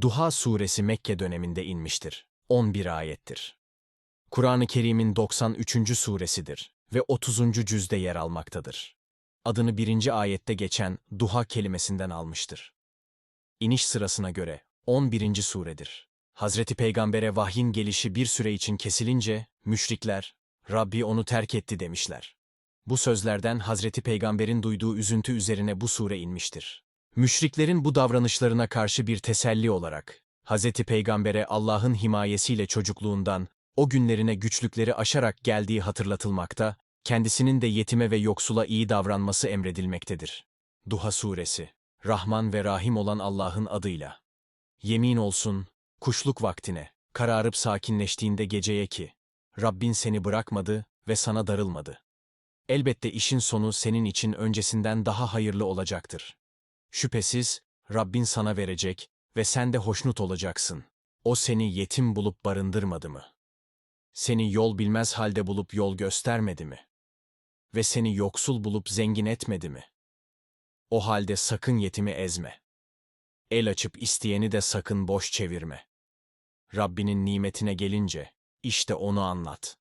Duha suresi Mekke döneminde inmiştir. 11 ayettir. Kur'an-ı Kerim'in 93. suresidir ve 30. cüzde yer almaktadır. Adını birinci ayette geçen duha kelimesinden almıştır. İniş sırasına göre 11. suredir. Hazreti Peygamber'e vahyin gelişi bir süre için kesilince, müşrikler, Rabbi onu terk etti demişler. Bu sözlerden Hazreti Peygamber'in duyduğu üzüntü üzerine bu sure inmiştir. Müşriklerin bu davranışlarına karşı bir teselli olarak, Hazreti Peygamber'e Allah'ın himayesiyle çocukluğundan, o günlerine güçlükleri aşarak geldiği hatırlatılmakta, kendisinin de yetime ve yoksula iyi davranması emredilmektedir. Duha Suresi Rahman ve Rahim olan Allah'ın adıyla. Yemin olsun, kuşluk vaktine, kararıp sakinleştiğinde geceye ki, Rabbin seni bırakmadı ve sana darılmadı. Elbette işin sonu senin için öncesinden daha hayırlı olacaktır. Şüphesiz, Rabbin sana verecek ve sen de hoşnut olacaksın. O seni yetim bulup barındırmadı mı? Seni yol bilmez halde bulup yol göstermedi mi? Ve seni yoksul bulup zengin etmedi mi? O halde sakın yetimi ezme. El açıp isteyeni de sakın boş çevirme. Rabbinin nimetine gelince, işte onu anlat.